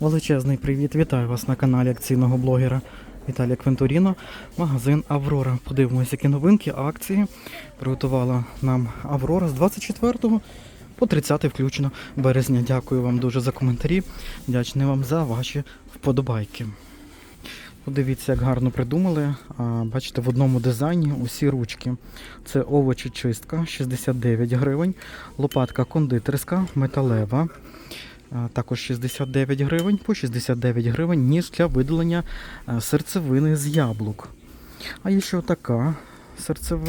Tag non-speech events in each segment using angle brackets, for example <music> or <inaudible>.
Величезний привіт! Вітаю вас на каналі акційного блогера Віталія Квентуріно. Магазин Аврора. Подивимося, які новинки, акції приготувала нам Аврора з 24 по 30 включно березня. Дякую вам дуже за коментарі. Вдячний вам за ваші вподобайки. Подивіться, як гарно придумали. А, Бачите, в одному дизайні усі ручки. Це овочі чистка 69 гривень, лопатка кондитерська, металева. А, Також 69 гривень, по 69 гривень ніж для видалення серцевини з яблук. А є ще така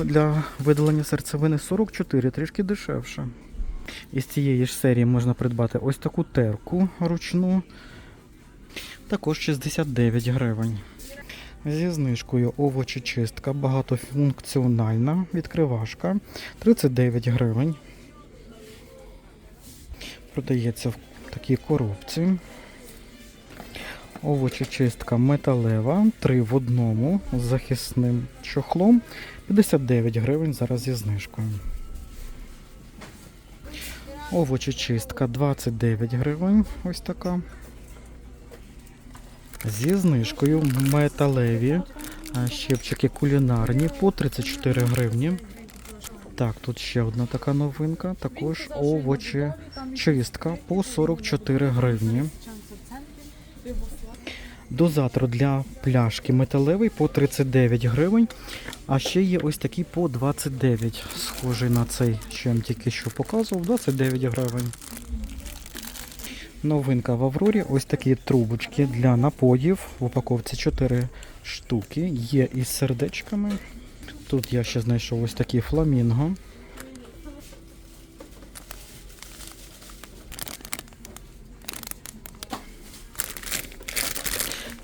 для видалення серцевини 44, трішки дешевше. Із цієї ж серії можна придбати ось таку терку ручну. Також 69 гривень. Зі знижкою овочечистка багатофункціональна відкривашка 39 гривень. Продається в такій коробці. Овочечистка металева 3 в одному з захисним чохлом 59 гривень зараз зі знижкою. Овочечистка 29 гривень. Ось така. Зі знижкою металеві щепчики кулінарні по 34 гривні. Так, тут ще одна така новинка. Також овочі чистка по 44 гривні. Дозатор для пляшки металевий по 39 гривень. А ще є ось такий по 29. Схожий на цей, що я тільки що показував, 29 гривень. Новинка в Аврорі. Ось такі трубочки для напоїв. В упаковці 4 штуки. Є із сердечками. Тут я ще знайшов ось такий фламінго.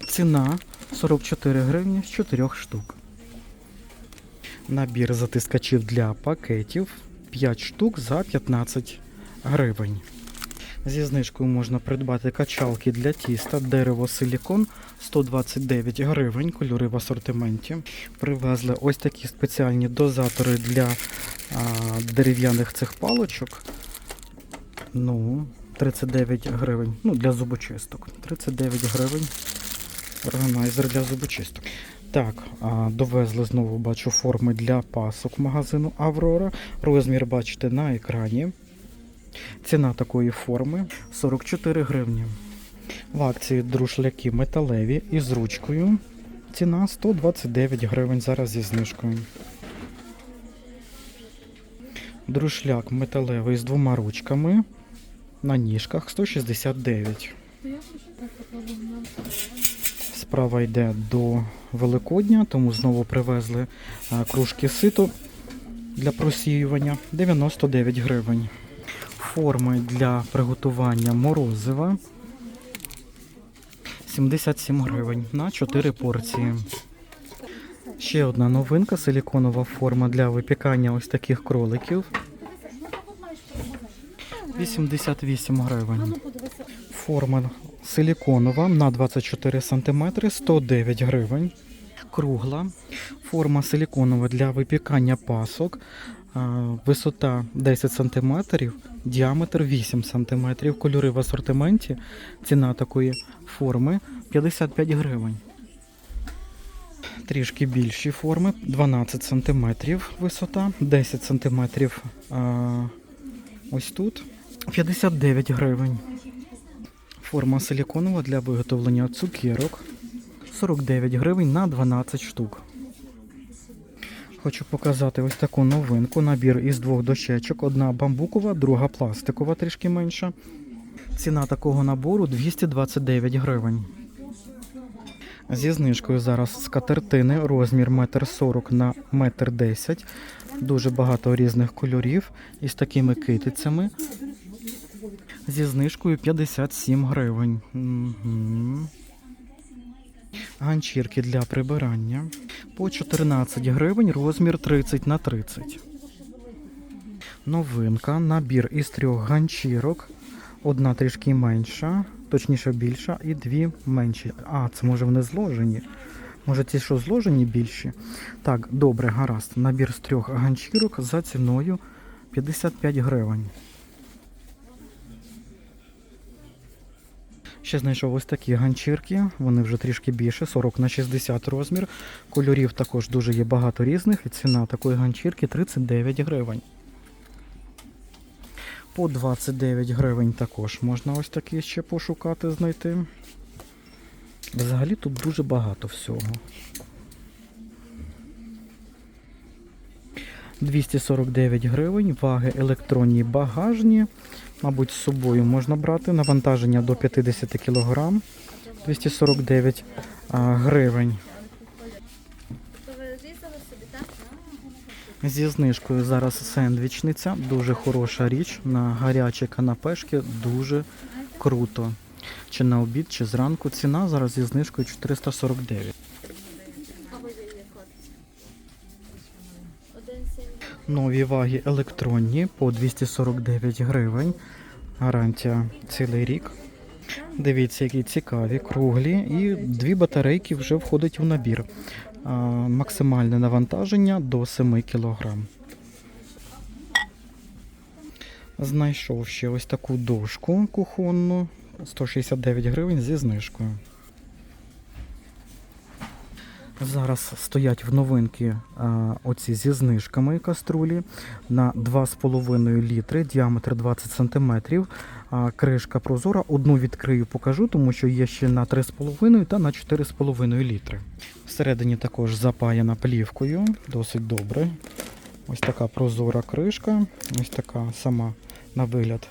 Ціна 44 гривні з 4 штук. Набір затискачів для пакетів 5 штук за 15 гривень. Зі знижкою можна придбати качалки для тіста, дерево силікон 129 гривень, кольори в асортименті. Привезли ось такі спеціальні дозатори для а, дерев'яних цих палочок. Ну, 39 гривень. Ну, для зубочисток. 39 гривень. Органайзер для зубочисток. Так, довезли знову бачу форми для пасок магазину Аврора. Розмір бачите на екрані. Ціна такої форми 44 гривні. В акції друшляки металеві із ручкою. Ціна 129 гривень зараз зі знижкою. Друшляк металевий з двома ручками. На ніжках 169. Справа йде до Великодня, тому знову привезли кружки ситу для просіювання 99 гривень. Форми для приготування морозива 77 гривень на 4 порції. Ще одна новинка силіконова форма для випікання ось таких кроликів. 88 гривень. Форма силіконова на 24 см 109 гривень. Кругла. Форма силіконова для випікання пасок. Висота 10 см, діаметр 8 см. Кольори в асортименті. Ціна такої форми 55 гривень. Трішки більші форми 12 см висота, 10 см а, ось тут. 59 гривень. Форма силіконова для виготовлення цукерок. 49 гривень на 12 штук. Хочу показати ось таку новинку. Набір із двох дощечок. Одна бамбукова, друга пластикова, трішки менша. Ціна такого набору 229 гривень. Зі знижкою зараз скатертини, розмір 1,40 на 1,10 м. Дуже багато різних кольорів із такими китицями. Зі знижкою 57 гривень. Угу. Ганчірки для прибирання. По 14 гривень, розмір 30 на 30. Новинка. Набір із трьох ганчірок. Одна трішки менша, точніше більша, і дві менші. А, це може вони зложені. Може ці що зложені більші? Так, добре, гаразд. Набір з трьох ганчірок за ціною 55 гривень. Ще знайшов ось такі ганчірки, вони вже трішки більше, 40 на 60 розмір. Кольорів також дуже є багато різних, і ціна такої ганчірки 39 гривень. По 29 гривень також можна ось такі ще пошукати, знайти. Взагалі тут дуже багато всього. 249 гривень, ваги електронні багажні. Мабуть, з собою можна брати. Навантаження до 50 кг. 249 гривень. Зі знижкою зараз сендвічниця. Дуже хороша річ. На гарячі канапешки дуже круто. Чи на обід, чи зранку. Ціна зараз зі знижкою 449. Нові ваги електронні по 249 гривень. Гарантія цілий рік. Дивіться, які цікаві, круглі, і дві батарейки вже входять у набір. Максимальне навантаження до 7 кг. Знайшов ще ось таку дошку кухонну 169 гривень зі знижкою. Зараз стоять в новинки а, оці зі знижками каструлі на 2,5 літри, діаметр 20 см. А, кришка прозора. Одну відкрию, покажу, тому що є ще на 3,5 та на 4,5 літри. Всередині також запаяна плівкою, досить добре. Ось така прозора кришка, ось така сама на вигляд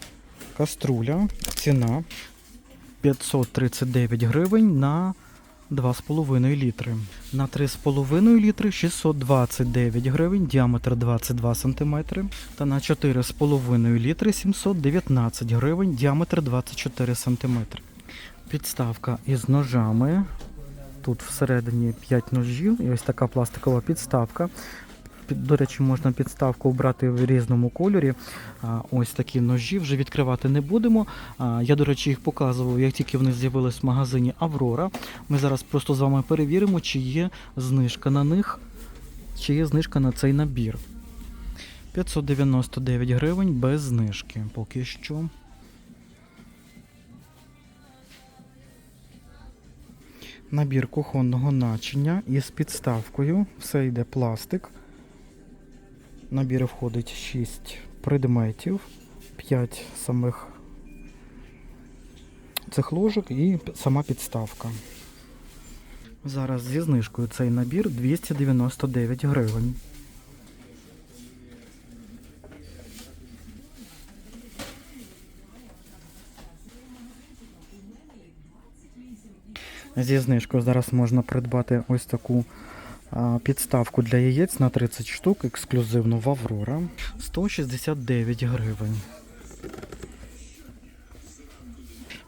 каструля. Ціна 539 гривень на 2,5 літри. На 3,5 літри 629 гривень, діаметр 22 см. Та на 4,5 літри 719 гривень, діаметр 24 см. Підставка із ножами. Тут всередині 5 ножів і ось така пластикова підставка. До речі, можна підставку обрати в різному кольорі. Ось такі ножі вже відкривати не будемо. Я, до речі, їх показував, як тільки вони з'явились в магазині Аврора. Ми зараз просто з вами перевіримо, чи є знижка на них, чи є знижка на цей набір. 599 гривень без знижки поки що. Набір кухонного начиня із підставкою. Все йде пластик. Набір входить 6 предметів, 5 самих цих ложок і сама підставка. Зараз зі знижкою цей набір 299 гривень. Зі знижкою зараз можна придбати ось таку підставку для яєць на 30 штук, ексклюзивно в Аврора. 169 гривень.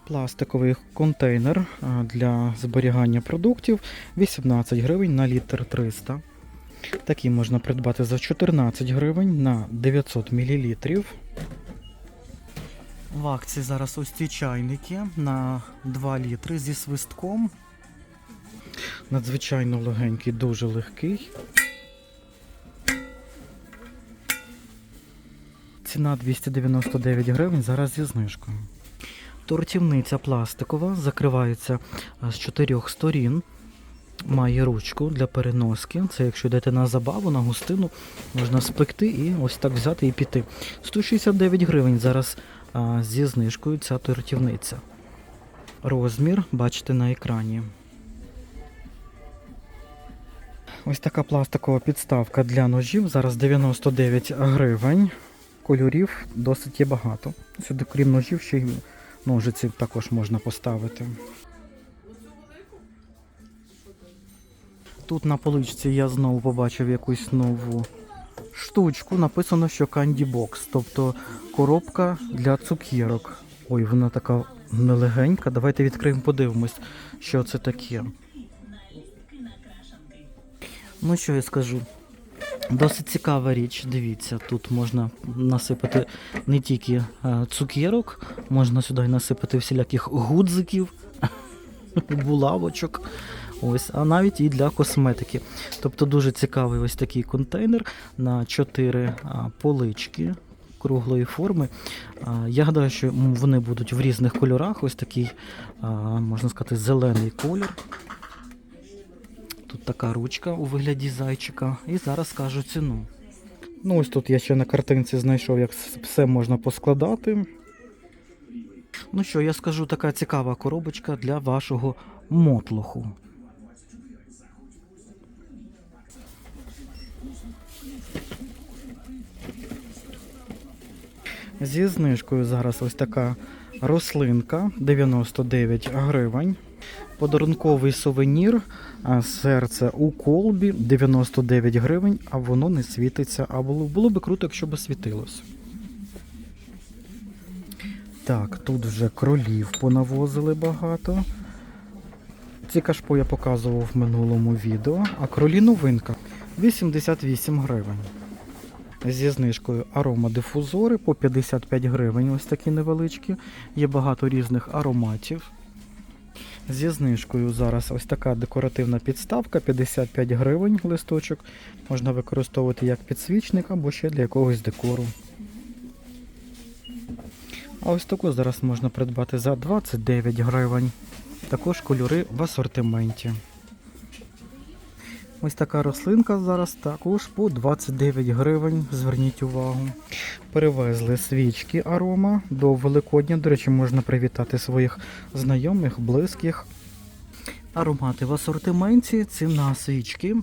Пластиковий контейнер для зберігання продуктів 18 гривень на літр 300. Такий можна придбати за 14 гривень на 900 мл. В акції зараз ось ці чайники на 2 літри зі свистком. Надзвичайно легенький, дуже легкий. Ціна 299 гривень зараз зі знижкою. Тортівниця пластикова, закривається з чотирьох сторін. Має ручку для переноски. Це якщо йдете на забаву, на гостину, можна спекти і ось так взяти і піти. 169 гривень зараз а, зі знижкою ця тортівниця. Розмір бачите на екрані. Ось така пластикова підставка для ножів. Зараз 99 гривень. Кольорів досить є багато. Сюди, крім ножів, ще й ножиці також можна поставити. Тут на поличці я знову побачив якусь нову штучку. Написано, що Candy Box, тобто коробка для цукерок. Ой, вона така нелегенька. Давайте відкриємо, подивимось, що це таке. Ну що я скажу? Досить цікава річ. Дивіться, тут можна насипати не тільки е, цукерок, можна сюди насипати всіляких гудзиків, <laughs> булавочок. Ось, а навіть і для косметики. Тобто дуже цікавий ось такий контейнер на 4 полички. круглої форми. Я гадаю, що вони будуть в різних кольорах. Ось такий, можна сказати, зелений колір. Тут така ручка у вигляді зайчика. І зараз скажу ціну. Ну, ось тут я ще на картинці знайшов, як все можна поскладати. Ну що, я скажу, така цікава коробочка для вашого мотлоху. Зі знижкою зараз ось така рослинка 99 гривень. Подарунковий сувенір, серце у колбі 99 гривень, а воно не світиться. А було, було би круто, якщо б світилось. Так, тут вже кролів понавозили багато. Ці кашпо я показував в минулому відео, а кролі новинка 88 гривень. Зі знижкою аромадифузори по 55 гривень, ось такі невеличкі. Є багато різних ароматів. Зі знижкою зараз ось така декоративна підставка 55 гривень листочок. Можна використовувати як підсвічник або ще для якогось декору. А ось таку зараз можна придбати за 29 гривень. Також кольори в асортименті. Ось така рослинка зараз також по 29 гривень. Зверніть увагу. Перевезли свічки арома до Великодня. До речі, можна привітати своїх знайомих, близьких. Аромати в асортименті. Ціна свічки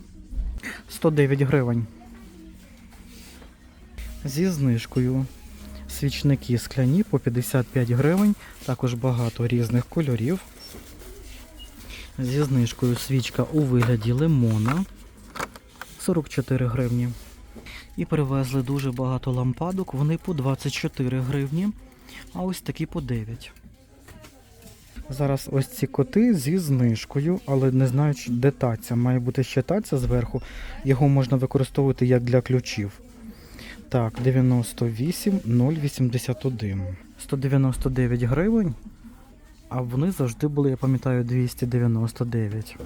109 гривень. Зі знижкою. Свічники скляні по 55 гривень. Також багато різних кольорів. Зі знижкою свічка у вигляді лимона 44 гривні. І привезли дуже багато лампадок, вони по 24 гривні, а ось такі по 9. Зараз ось ці коти зі знижкою, але не знаю, де таця. Має бути ще таця зверху. Його можна використовувати як для ключів. Так, 98 081. 199 гривень. А вони завжди були, я пам'ятаю, 299.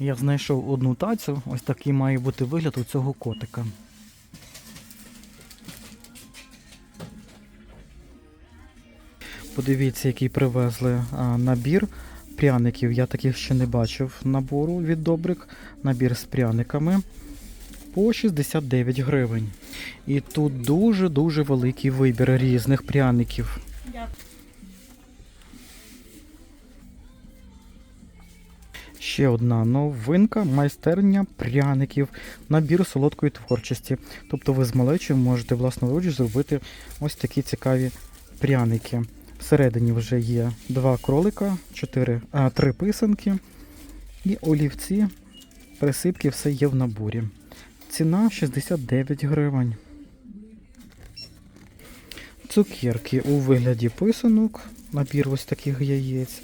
Я знайшов одну тацю, ось такий має бути вигляд у цього котика. Подивіться, який привезли а, набір пряників. Я таких ще не бачив набору від добрик. Набір з пряниками по 69 гривень. І тут дуже-дуже великий вибір різних пряників. Ще одна новинка майстерня пряників, набір солодкої творчості. Тобто ви з малечою можете власноруч зробити ось такі цікаві пряники. Всередині вже є два кролика, чотири, а, три писанки і олівці, присипки, все є в наборі. Ціна 69 гривень. Цукерки у вигляді писанок, набір ось таких яєць.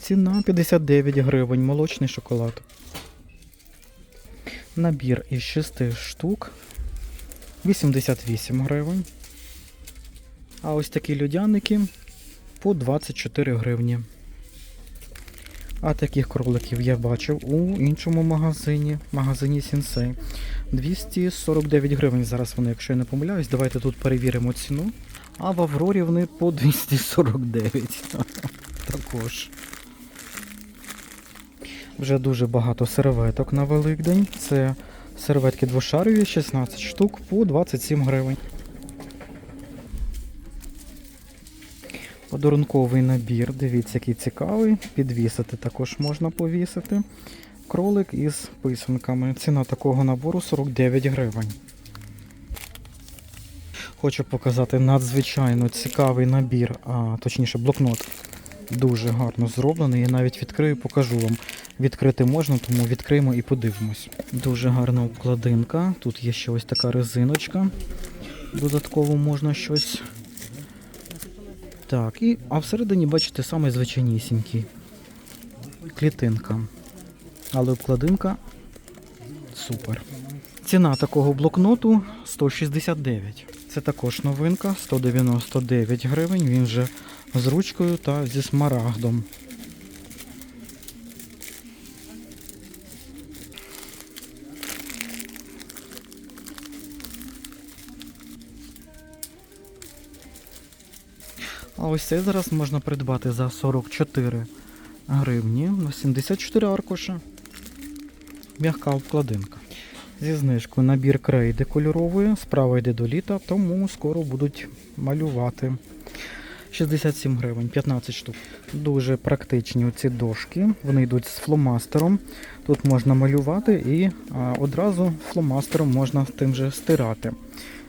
Ціна 59 гривень, молочний шоколад. Набір із 6 штук 88 гривень. А ось такі людяники по 24 гривні. А таких кроликів я бачив у іншому магазині, магазині Сінсей. 249 гривень зараз вони, якщо я не помиляюсь. Давайте тут перевіримо ціну. А в Аврорі вони по 249. <laughs> Також. Вже дуже багато серветок на Великдень. Це серветки двошарові, 16 штук по 27 гривень. Подарунковий набір, дивіться, який цікавий. Підвісити також можна повісити. Кролик із писанками. Ціна такого набору 49 гривень. Хочу показати надзвичайно цікавий набір, а точніше блокнот. Дуже гарно зроблений. Я навіть відкрию, покажу вам. Відкрити можна, тому відкриємо і подивимось. Дуже гарна обкладинка. Тут є ще ось така резиночка. Додатково можна щось. Так, і, а всередині, бачите, саме звичайнісінький. Клітинка. Але обкладинка супер. Ціна такого блокноту 169. Це також новинка, 199 гривень. Він вже з ручкою та зі смарагдом. А ось цей зараз можна придбати за 44 гривні на 74 аркуша. М'яка обкладинка. Зі знижкою набір крейди кольорової. Справа йде до літа, тому скоро будуть малювати. 67 гривень, 15 штук. Дуже практичні оці дошки. Вони йдуть з фломастером. Тут можна малювати і одразу фломастером можна тим же стирати.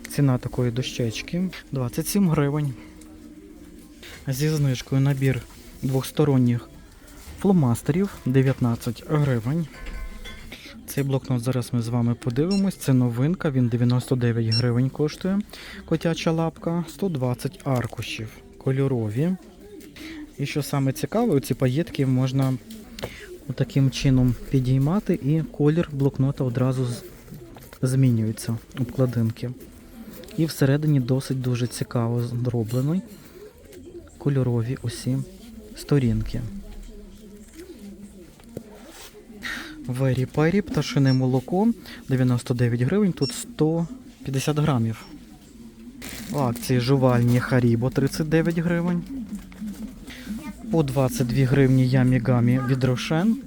Ціна такої дощечки 27 гривень. Зі знижкою набір двохсторонніх фломастерів 19 гривень. Цей блокнот зараз ми з вами подивимось. Це новинка, він 99 гривень коштує. Котяча лапка, 120 аркушів. Кольорові. І що саме цікаве, ці паєтки можна таким чином підіймати, і колір блокнота одразу змінюється обкладинки. І всередині досить дуже цікаво зроблений. Кольорові усі сторінки. Вері Пері, пташине молоко 99 гривень, тут 150 грамів. Акції жувальні Харібо 39 гривень. По 22 гривні Ямі Гамі від Рошен.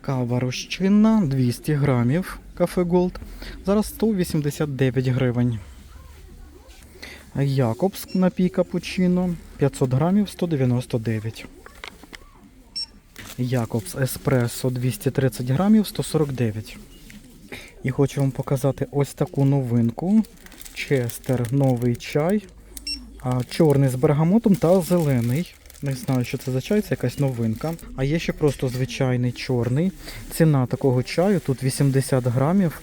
Кава розчинна 200 грамів. Кафе Голд. Зараз 189 гривень. Якобс напій капучино 500 грамів 199. Якобс Еспресо 230 грамів 149. І хочу вам показати ось таку новинку. Честер новий чай. Чорний з бергамотом та зелений. Не знаю, що це за чай, це якась новинка. А є ще просто звичайний чорний. Ціна такого чаю тут 80 грамів.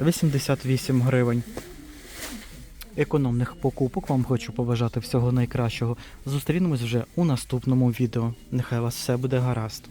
88 гривень. Економних покупок вам хочу побажати всього найкращого. Зустрінемось вже у наступному відео. Нехай вас все буде гаразд.